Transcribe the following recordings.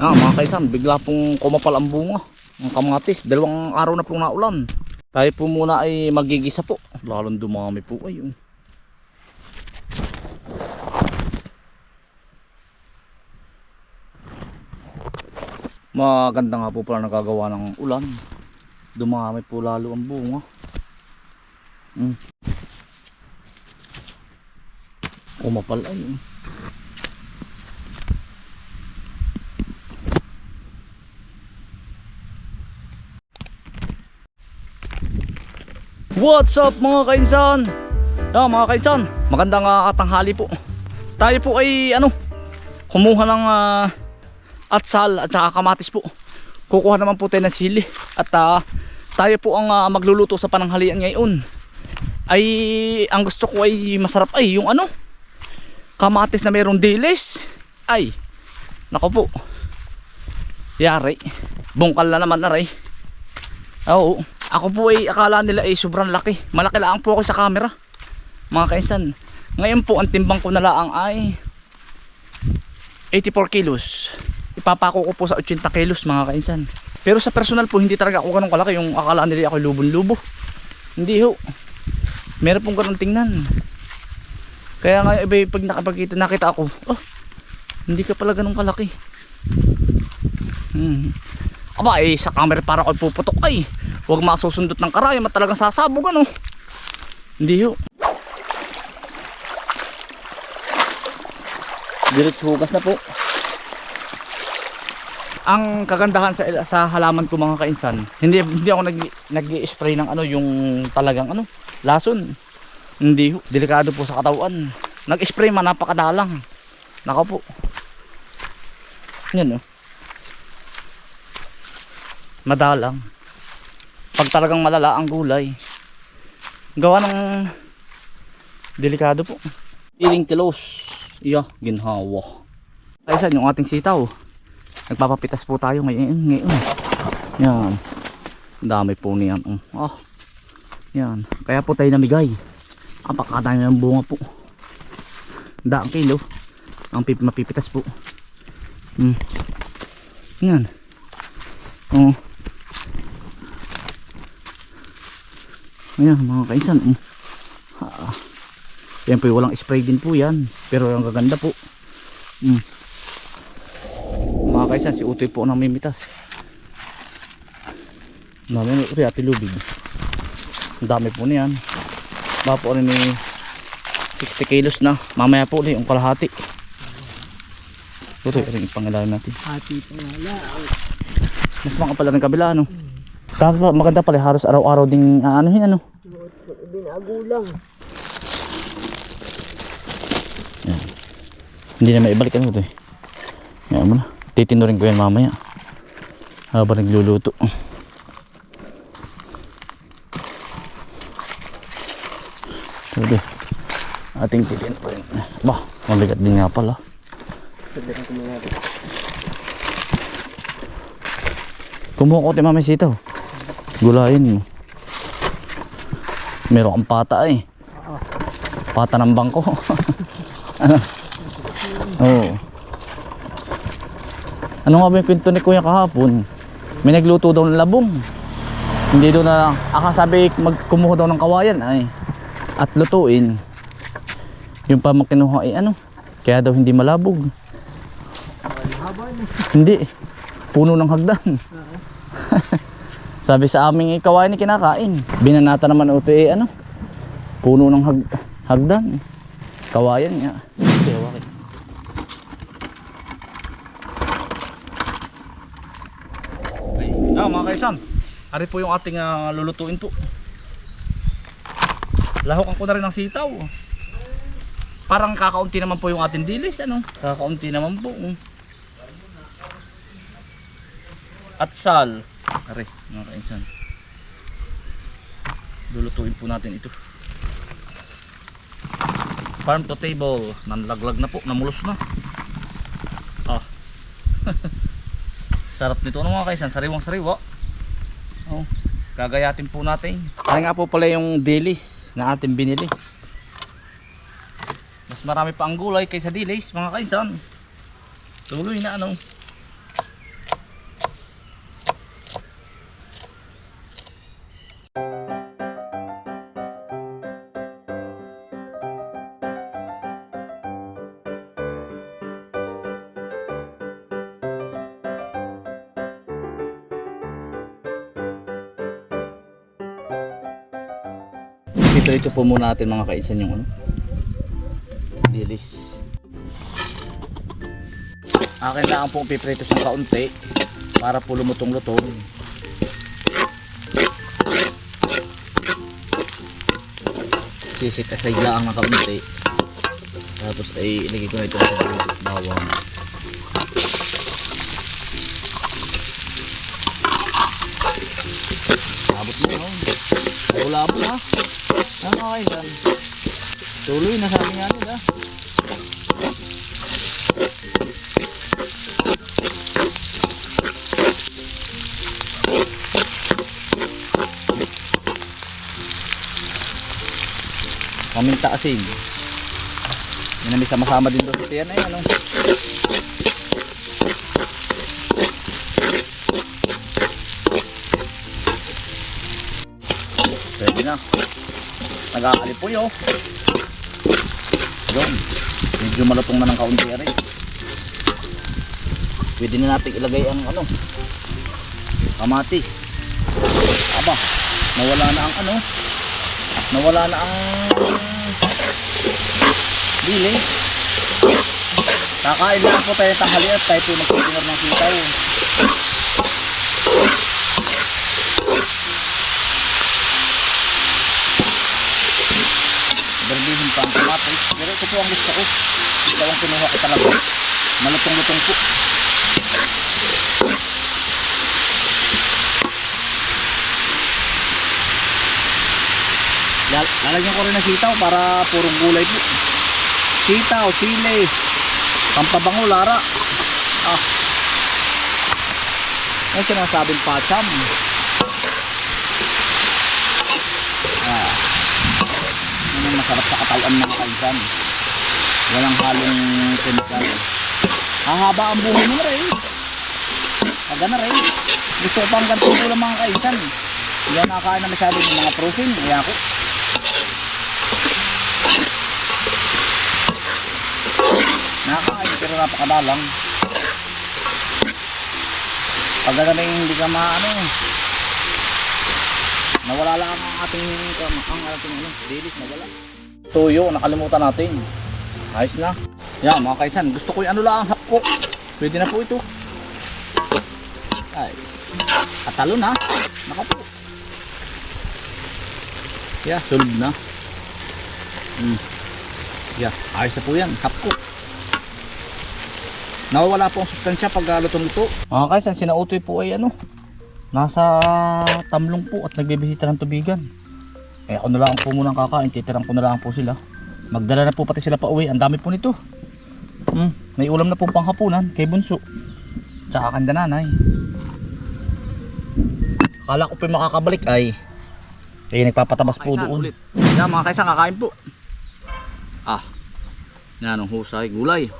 Ah, mga kaisan, bigla pong kumapal ang bunga. Ang kamatis, dalawang araw na pong naulan. Tayo po muna ay magigisa po. Lalong dumami po ay yun. Maganda nga po pala nagagawa ng ulan. Dumami po lalo ang bunga. Mm. Kumapal ay What's up mga kainsan? Yeah, mga kainsan, magandang uh, tanghali po. Tayo po ay ano, kumuha ng ah, atsal at saka kamatis po. Kukuha naman po tayo ng sili at ah, tayo po ang ah, magluluto sa pananghalian ngayon. Ay ang gusto ko ay masarap ay yung ano, kamatis na mayroong dilis. Ay, nako po. Yari, bungkal na naman na rin. Oo. Ako po ay akala nila ay sobrang laki. Malaki lang po ako sa camera. Mga kaisan. Ngayon po ang timbang ko na lang ay 84 kilos. Ipapako ko po sa 80 kilos mga kaisan. Pero sa personal po hindi talaga ako ganun kalaki yung akala nila ako lubon-lubo. Hindi ho. Meron pong ganun tingnan. Kaya nga iba pag nakapagkita nakita ako, oh, hindi ka pala ganun kalaki. Hmm. Aba eh sa camera para ako puputok ay. Huwag masusundot ng karayom at talagang sasabog ano. Hindi ho. Diretso hugas na po. Ang kagandahan sa sa halaman ko mga kainsan, hindi hindi ako nag nag-spray ng ano yung talagang ano, lason. Hindi ho, delikado po sa katawan. Nag-spray man napakadalang. Nako po. Yan oh. Madalang pag talagang malala ang gulay. Gawa ng delikado po. Iling tilos. Iya ginhawa. Kaysa yung ating sitaw. Nagpapapitas po tayo ngayon ngayon. Yan. Ang dami po niyan. Oh. yan. Kaya po tayo namigay. Kapakadami ng bunga po. Daang kilo. Ang pip mapipitas po. Hmm. yan. Oh Ayan mga kaisan. Um. Ha. Yan po walang spray din po yan. Pero ang gaganda po. Mm. Mga kaisan si Utoy po ang namimitas. Dami ni Uri Ate Lubig. Ang dami po niyan. Baka po rin ni 60 kilos na. Mamaya po ulit yung kalahati. Utoy rin ipangilalim natin. Hati pa nga lang. Mas mga pala ng kabila ano. Tapos maganda pala halos araw-araw ding uh, anuhin ano. Binagulang. Hindi na maibalik ano ito eh. Yan mo na. Titinurin ko yan mamaya. Habang nagluluto. Pwede. Ating titin pa rin. Bah, mabigat din nga pala. Ko mga rin. Kumuha ko tayo mamaya sitaw. Gulayin mo. Meron kang pata eh. Pata ng bangko. ano? Oo. Ano nga ba yung kwento ni Kuya kahapon? May nagluto daw ng labong. Hindi daw na, akasabi magkumuha daw ng kawayan ay. At lutuin. Yung pa ay ano. Kaya daw hindi malabog. Hindi. Puno ng hagdan. Sabi sa aming kawain ni kinakain. Binanata naman ito eh ano. Puno ng hag hagdan. Kawayan nga. Kaya wakit. Ah, mga kaisan. Ari po yung ating ah, lulutuin po. Lahokan ko na rin ng sitaw. Parang kakaunti naman po yung ating dilis, ano? Kakaunti naman po. At sal. Are, mga kainsan. Lulutuin po natin ito. Farm to table. Nanlaglag na po. Namulos na. Ah. Sarap nito. Ano mga kaisan? Sariwang sariwa. Oh. Gagayatin po natin. Kaya nga po pala yung dilis na ating binili. Mas marami pa ang gulay kaysa dilis mga kaisan. Tuloy na ano. Piprito po muna natin mga kaisan yung ano. Dilis. Akin lang po piprito siyang kaunti para po lumutong-lutong. Sisit aside lang ng kaunti. Tapos ay ilagay ko na ito sa bawang. Labo-labo ha. Ano kayo dyan? Tuloy na sabi nga nila. Paminta asin. Yan ang may sama-sama din doon sa tiyan na Pwede na. Nag-aalipoy oh. Yun. Medyo malutong na ng kaunti rin. Pwede na natin ilagay ang ano. Kamatis. Aba, nawala na ang ano. Nawala na ang dili. Kakain lang po tayo tanghali at tayo po magtitinor ng sitaw. Berlihin pa ang kamatis. Pero ito po ang gusto ko. Ito ang kinuha ko talaga. Malutong-lutong po. Lal- Lalagyan ko rin ng sitaw para purong gulay po. Sitaw, sili, pampabango, lara. Ah. Ano sinasabing pacham? Ah. Yan ang masarap sa katawan ng kaisan. Walang halong chemical. Hahaba ang buhay mo na rin. Aga na rin. Gusto ko pang ganito ulam mga kaisan. Hindi ako nakakain na masyado ng mga protein. Kaya ako. Nakakain pero napakadalang. Pag ganun hindi ka maano. Nawala lang ang ating ang ating ano, dilis nawala. Tuyo, nakalimutan natin. Ayos na. Yan mga kaisan, gusto ko yung ano lang hapko. Pwede na po ito. Ay. Katalo na. Naka po. Yeah, sulod na. Hmm. Yeah, ayos na po yan. Hapko. Nawawala po ang sustansya pag uh, lutong-luto. Mga kaisan, sinautoy po ay ano. Nasa tamlong po at nagbibisita ng tubigan. Eh ako na lang po muna kakain, titirang ko na lang po sila. Magdala na po pati sila pa uwi, ang dami po nito. Hmm, may ulam na po panghapunan kay Bunso. Tsaka kanda nanay. Akala ko pa makakabalik ay eh nagpapatabas po doon. Ulit. Yan mga kaisan kakain po. Ah. Yan ang husay gulay.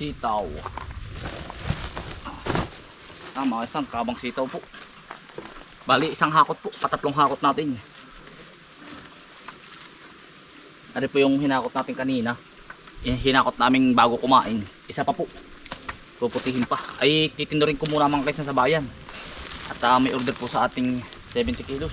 Sitaw. Tama, isang kabang sitaw po. Bali, isang hakot po. Patatlong hakot natin. Ano po yung hinakot natin kanina. Hinakot namin bago kumain. Isa pa po. Puputihin pa. Ay, titinurin ko muna mga kaysa sa bayan. At ah, may order po sa ating 70 kilos.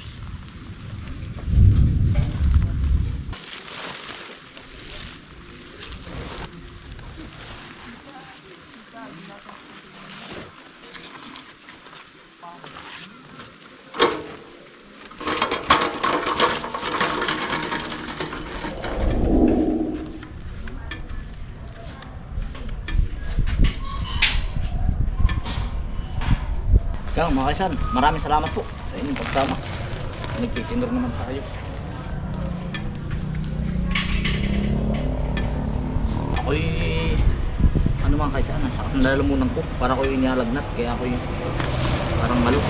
Kaya mga kaisan, maraming salamat po sa inyong pagsama. Nagtitinor naman tayo. Ako'y ano naman kaysa nasa nalalamunan ko. Para ko yung inalagnat. Kaya ako yung parang malo.